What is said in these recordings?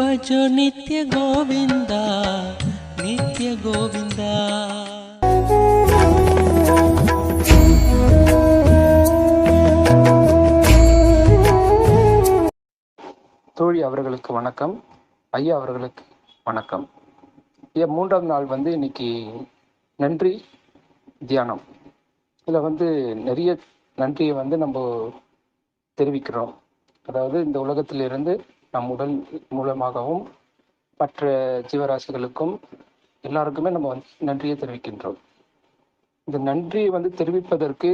भजो நித்ய கோவிந்தா நித்ய கோவிந்தா தோழி அவர்களுக்கு வணக்கம் ஐயா அவர்களுக்கு வணக்கம். என் மூன்றாம் நாள் வந்து இன்னைக்கு நன்றி தியானம். இதில் வந்து நிறைய நன்றியை வந்து நம்ம தெரிவிக்கிறோம். அதாவது இந்த உலகத்திலிருந்து நம் உடல் மூலமாகவும் மற்ற ஜீவராசிகளுக்கும் எல்லாருக்குமே நம்ம வந்து நன்றியை தெரிவிக்கின்றோம். இந்த நன்றி வந்து தெரிவிப்பதற்கு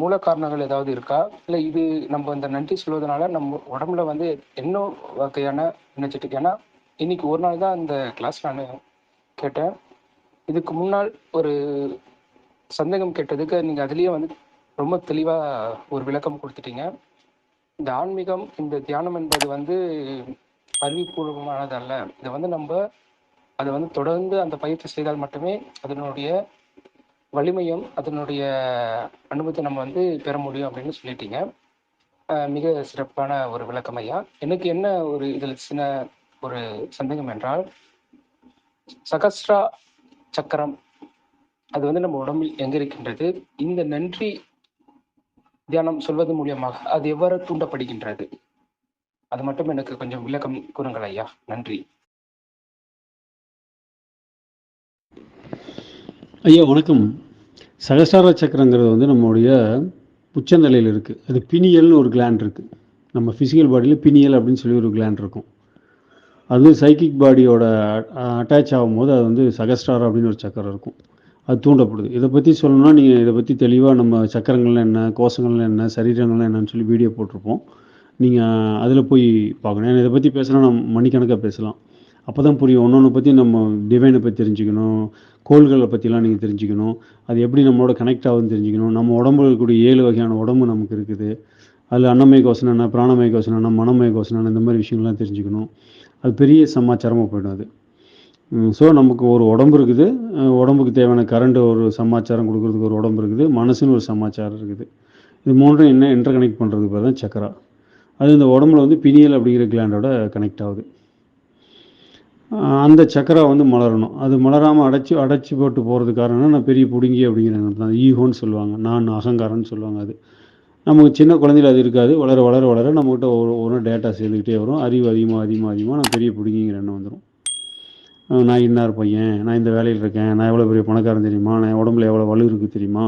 மூல காரணங்கள் ஏதாவது இருக்கா? இல்லை இது நம்ம இந்த நன்றி சொல்வதனால நம்ம உடம்புல வந்து என்ன வகையான எனர்ஜெட்டிக் ஏன்னா இன்னைக்கு ஒரு நாள் தான் இந்த கிளாஸ் நான் கேட்டேன். இதுக்கு முன்னால் ஒரு சந்தேகம் கேட்டதுக்கு நீங்கள் அதுலேயே வந்து ரொம்ப தெளிவாக ஒரு விளக்கம் கொடுத்துட்டீங்க. இந்த ஆன்மீகம் இந்த தியானம் என்பது வந்து அறிவிப்பூர்வமானதல்ல அல்ல இதை வந்து நம்ம அதை வந்து தொடர்ந்து அந்த பயிற்சி செய்தால் மட்டுமே அதனுடைய வலிமையும் அதனுடைய அனுபவத்தை நம்ம வந்து பெற முடியும் அப்படின்னு சொல்லிட்டீங்க. மிக சிறப்பான ஒரு விளக்கம் ஐயா. எனக்கு என்ன ஒரு இதில் சின்ன ஒரு சந்தேகம் என்றால் சகஸ்ரா சக்கரம் அது வந்து நம்ம உடம்பில் எங்க இருக்கின்றது? இந்த நன்றி தியானம் சொல்வது மூலியமாக அது எவ்வாறு தூண்டப்படுகின்றது? அது மட்டும் எனக்கு கொஞ்சம் விளக்கம் கூறுங்கள் ஐயா. நன்றி. ஐயா வணக்கம். சகசார சக்கரங்கிறது வந்து நம்மளுடைய உச்சநிலையில் இருக்குது அது பினியல்னு ஒரு கிளாண்ட் இருக்குது நம்ம ஃபிசிக்கல் பாடியில் பினியல் அப்படின்னு சொல்லி ஒரு கிளாண்ட் இருக்கும். அது சைக்கிக் பாடியோட அட்டாச் ஆகும்போது அது வந்து சகஸ்டார் அப்படின்னு ஒரு சக்கரம் இருக்கும். அது தூண்டப்படுது. இதை பற்றி சொல்லணும்னா நீங்கள் இதை பற்றி தெளிவாக நம்ம சக்கரங்கள்லாம் என்ன கோஷங்கள்லாம் என்ன சரீரங்கள்லாம் என்னன்னு சொல்லி வீடியோ போட்டிருப்போம். நீங்கள் அதில் போய் பார்க்கணும். ஏன்னா இதை பற்றி பேசுனா நம்ம மணிக்கணக்காக பேசலாம். அப்போ தான் புரியும். ஒன்று ஒன்று பற்றி நம்ம டிவைனை பற்றி தெரிஞ்சுக்கணும். கோள்களை பற்றிலாம் நீங்கள் தெரிஞ்சுக்கணும். அது எப்படி நம்மளோட கனெக்ட் ஆகுதுன்னு தெரிஞ்சுக்கணும். நம்ம உடம்புல இருக்கக்கூடிய ஏழு வகையான உடம்பு நமக்கு இருக்குது. அதில் அன்னமய கோசனம் என்ன பிராணமய கோசனம் என்ன மனமய கோசனம் என்ன இந்த மாதிரி விஷயங்கள்லாம் தெரிஞ்சுக்கணும். அது பெரிய சமாச்சாரமாக போயிடும் அது. ஸோ நமக்கு ஒரு உடம்பு இருக்குது. உடம்புக்கு தேவையான கரண்ட் ஒரு சமாச்சாரம் கொடுக்கறதுக்கு ஒரு உடம்பு இருக்குது. மனசுன்னு ஒரு சமாச்சாரம் இருக்குது. இது மூன்றும் என்ன இன்டர் கனெக்ட் பண்ணுறதுக்கு பார்த்தா சக்கரா. அது இந்த உடம்புல வந்து பினியல் அப்படிங்கிற கிளாண்டோட கனெக்ட் ஆகுது. அந்த சக்கரா வந்து மலரணும். அது மலராமல் அடைச்சி அடைச்சி போட்டு போகிறது காரணம் நான் பெரிய பிடுங்கி அப்படிங்கிற தான். ஈகோன்னு சொல்லுவாங்க. நான் அகங்காரம்னு சொல்லுவாங்க அது. நமக்கு சின்ன குழந்தையில் அது இருக்காது. வளர வளர வளர நம்மகிட்ட ஒரு ஒரு டேட்டா சேர்ந்துக்கிட்டே வரும். அறிவு அதிகமாக அதிகமாக அதிகமாக நான் பெரிய பிடுங்கிங்கிற எண்ணம் வந்துடும் நான் இன்னார் பையன் நான் இந்த வேலையில் இருக்கேன் நான் எவ்வளோ பெரிய பணக்காரன் தெரியுமா? நான் உடம்புல எவ்வளோ வலு இருக்குது தெரியுமா?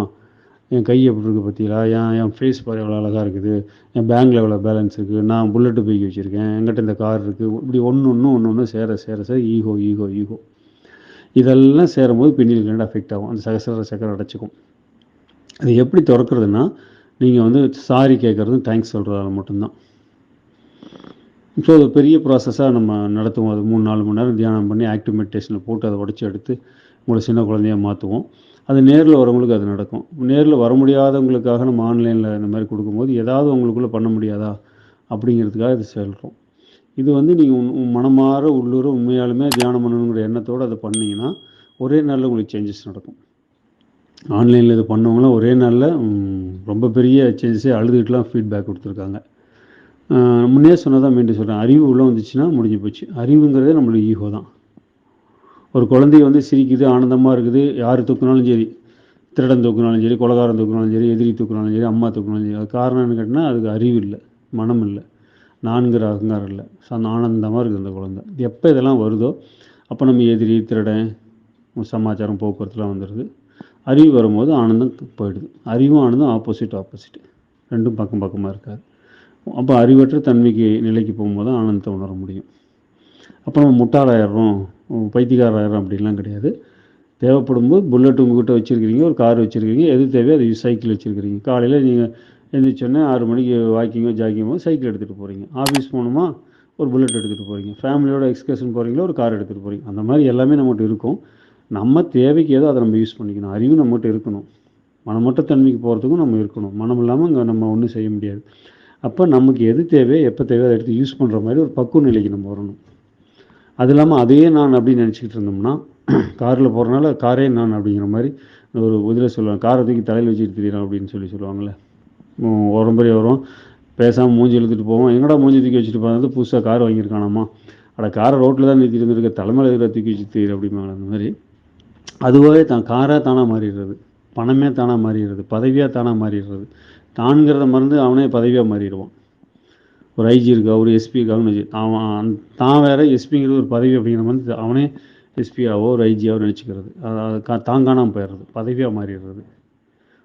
என் கை எப்படி இருக்குது பார்த்தீங்களா என் என் ஃபேஸ் பாரு எவ்வளோ அழகாக இருக்குது. என் பேங்க்கில் எவ்வளோ பேலன்ஸ் இருக்குது நான் புல்லட்டு பைக் வச்சுருக்கேன். என்கிட்ட இந்த கார் இருக்குது இப்படி ஒன்று ஒன்று ஒன்று ஒன்று சேர சேர சேர ஈகோ ஈகோ ஈகோ இதெல்லாம் சேரும்போது பின்னில் ரெண்டு அஃபெக்ட் ஆகும்? அந்த சகசர சக்கரம் அடைச்சிக்கும். அது எப்படி திறக்கிறதுனா நீங்கள் வந்து சாரி கேட்குறதும் தேங்க்ஸ் சொல்கிறதால மட்டும்தான். ஸோ அது பெரிய ப்ராசஸாக நம்ம நடத்துவோம். அது மூணு நாலு மணி நேரம் தியானம் பண்ணி ஆக்டிவ் மெடிடேஷனில் போட்டு அதை உடச்சி எடுத்து உங்களை சின்ன குழந்தையா மாற்றுவோம் அது நேரில் வரவங்களுக்கு அது நடக்கும். நேரில் வர முடியாதவங்களுக்காக நம்ம ஆன்லைனில் இந்த மாதிரி கொடுக்கும்போது ஏதாவது உங்களுக்குள்ளே பண்ண முடியாதா? அப்படிங்கிறதுக்காக இது சொல்கிறோம் இது வந்து நீங்கள் மனமாற உள்ளூர உண்மையாலுமே தியானம் பண்ணணுங்கிற எண்ணத்தோடு அதை பண்ணிங்கன்னா ஒரே நாளில் உங்களுக்கு சேஞ்சஸ் நடக்கும். ஆன்லைனில் இது பண்ணவங்களாம் ஒரே நாளில் ரொம்ப பெரிய சேஞ்சஸே அழுதுகிட்டுலாம் ஃபீட்பேக் கொடுத்துருக்காங்க. முன்னே சொன்னதான் மீண்டும் சொல்கிறேன் அறிவு உள்ளே வந்துச்சுன்னா முடிஞ்சு போச்சு. அறிவுங்கிறதே நம்மளுடைய ஈகோ தான். ஒரு குழந்தைய வந்து சிரிக்குது ஆனந்தமாக இருக்குது யார் தூக்குனாலும் சரி திருடன் தூக்குனாலும் சரி கொலகாரம் தூக்குனாலும் சரி எதிரி தூக்குனாலும் சரி அம்மா தூக்குனாலும் சரி அது காரணம் என்ன கேட்டினா அதுக்கு அறிவு இல்லை மனம் இல்லை நான்கிற அகங்காரம் இல்லை. ஸோ அந்த ஆனந்தமாக இருக்குது அந்த குழந்தை. எப்போ இதெல்லாம் வருதோ அப்போ நம்ம எதிரி திருடன் சமாச்சாரம் போக்குவரத்துலாம் வந்துடுது. அறிவு வரும்போது ஆனந்தம் போயிடுது. அறிவும் ஆனந்தம் ஆப்போசிட் ஆப்போசிட் ரெண்டும் பக்கம் பக்கமாக இருக்காது. அப்போ அறிவற்ற தன்மைக்கு நிலைக்கு போகும்போது தான் ஆனந்தத்தை உணர முடியும். அப்போ நம்ம முட்டாளாயிடுறோம் பைத்தியக்காராயிரம் அப்படின்லாம் கிடையாது. தேவைப்படும் போது புல்லட் உங்ககிட்ட வச்சுருக்கிறீங்க ஒரு கார் வச்சுருக்கீங்க எது தேவையோ அது சைக்கிள் வச்சுருக்கிறீங்க. காலையில் நீங்கள் எழுந்திரிச்சோன்னே ஆறு மணிக்கு வாக்கிங்கோ ஜாக்கிங்கோ சைக்கிள் எடுத்துகிட்டு போகிறீங்க ஆஃபீஸ் போகணுமா ஒரு புல்லட் எடுத்துகிட்டு போகிறீங்க ஃபேமிலியோட எக்ஸ்கர்ஷன் போகிறீங்களோ ஒரு கார் எடுத்துகிட்டு போகிறீங்க அந்த மாதிரி எல்லாமே நம்மகிட்ட இருக்கும். நம்ம தேவைக்கு ஏதோ அதை நம்ம யூஸ் பண்ணிக்கணும். அறிவு நம்மகிட்ட இருக்கணும். மனமற்ற தன்மைக்கு போகிறதுக்கும் நம்ம இருக்கணும். மனம் இல்லாமல் இங்கே நம்ம ஒன்றும் செய்ய முடியாது. அப்போ நமக்கு எது தேவை எப்போ தேவை அதை எடுத்து யூஸ் பண்ணுற மாதிரி ஒரு பக்குவ நிலைக்கு நம்ம வரணும். அது இல்லாமல் அதையே நான் அப்படின்னு நினச்சிக்கிட்டு இருந்தோம்னா காரில் போகிறனால காரே நான் அப்படிங்கிற மாதிரி ஒரு இதில் சொல்லுவாங்க. காரை தூக்கி தலையில் வச்சுட்டு தெரியலாம் அப்படின்னு சொல்லி சொல்லுவாங்கள்ல உம் வரும் பேசாமல் மூஞ்சி இழுத்துட்டு போவோம். எங்கடா மூஞ்சி தூக்கி வச்சுட்டு போகிறது புதுசாக கார் வாங்கியிருக்கானாமா? அட காரை ரோட்டில் தான் நிறுத்திட்டு இருந்திருக்க. தலைமையில் இருக்கிற தூக்கி வச்சு தீர் அப்படிம்பாங்க. அந்த மாதிரி அதுவாகவே தான் காராக தானாக மாறிடுறது. பணமே தானாக மாறிடுறது. பதவியாக தானாக மாறிடுறது. தான்கிறத மறந்து அவனே பதவியாக மாறிடுவான். ஒரு ஐஜி இருக்கா ஒரு எஸ்பி இருக்காங்கன்னு வச்சு அவன் தான் வேற எஸ்பிங்கிறது ஒரு பதவி அப்படிங்கிற மாதிரி அவனே எஸ்பியாவோ ஒரு ஐஜியாவோ நினச்சிக்கிறது. அது கா- தான் காணாமல் போயிடுறது பதவியாக மாறிடுறது.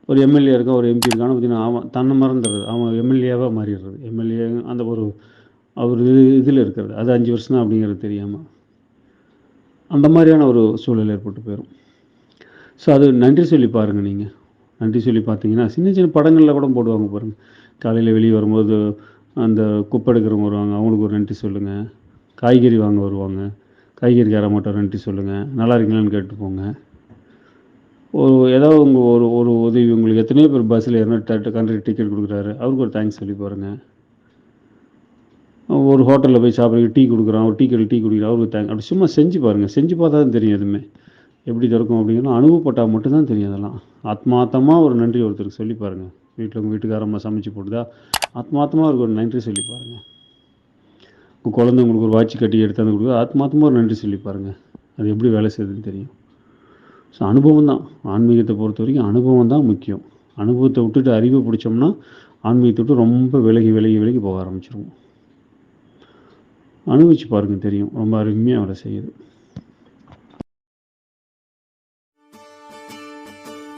ஒரு எம்எல்ஏ இருக்கா ஒரு எம்பி இருக்கான்னு பார்த்தீங்கன்னா அவன் தன்னை மறந்துடுறது. அவன் எம்எல்ஏவாக மாறிடுறது. எம்எல்ஏ அந்த ஒரு அவர் இது இதில் இருக்கிறது. அது அஞ்சு வருஷம் தான் அப்படிங்கிறது தெரியாமல் அந்த மாதிரியான ஒரு சூழல் ஏற்பட்டு போயிடும் ஸோ அது நன்றி சொல்லி பாருங்கள் நீங்கள் நன்றி சொல்லி பார்த்தீங்கன்னா சின்ன சின்ன படங்களில் கூட போடுவாங்க பாருங்கள் காலையில் வெளியே வரும்போது அந்த குப்பை எடுக்கிறவங்க வருவாங்க அவங்களுக்கு ஒரு நன்றி சொல்லுங்கள் காய்கறி வாங்க வருவாங்க. காய்கறிக்கார மட்டும் நன்றி சொல்லுங்கள் நல்லா இருக்கீங்களான்னு கேட்டு போங்க. ஒரு ஏதாவது உங்கள் ஒரு ஒரு உதவி உங்களுக்கு எத்தனையோ பேர் பஸ்ஸில் ஏறினா கண்ட்ரி டிக்கெட் கொடுக்குறாரு. அவருக்கு ஒரு தேங்க்ஸ் சொல்லி பாருங்கள் ஒரு ஹோட்டலில் போய் சாப்பிட்றதுக்கு டீ கொடுக்குறான். ஒரு டீ கடையில் டீ குடிக்கிறான். அவருக்கு தேங்க் அப்படி சும்மா செஞ்சு பாருங்கள் செஞ்சு பார்த்தா தான் தெரியும் எதுவுமே. எப்படி திறக்கும் அப்படிங்கிறது அனுபவப்பட்டால் மட்டும்தான் தெரியும் அதெல்லாம். ஆத்மார்த்தமாக ஒரு நன்றி ஒருத்தருக்கு சொல்லி பாருங்கள் வீட்டில் உங்கள் வீட்டுக்காரம்மா சமைச்சு போட்டுதா ஆத்மார்த்தமாக ஒரு நன்றி சொல்லி பாருங்கள் உங்கள் குழந்தை உங்களுக்கு ஒரு வாட்சி கட்டி எடுத்தாந்து கொடுக்க ஆத்மார்த்தமாக ஒரு நன்றி சொல்லி பாருங்கள் அது எப்படி வேலை செய்யுதுன்னு தெரியும். ஸோ அனுபவம் தான் ஆன்மீகத்தை பொறுத்த வரைக்கும் அனுபவம் தான் முக்கியம். அனுபவத்தை விட்டுட்டு அறிவை பிடிச்சோம்னா ஆன்மீகத்தை விட்டு ரொம்ப விலகி விலகி விலகி போக ஆரம்பிச்சிருவோம். அனுபவிச்சு பாருங்கள் தெரியும். ரொம்ப அருமையாக வேலை செய்யுது.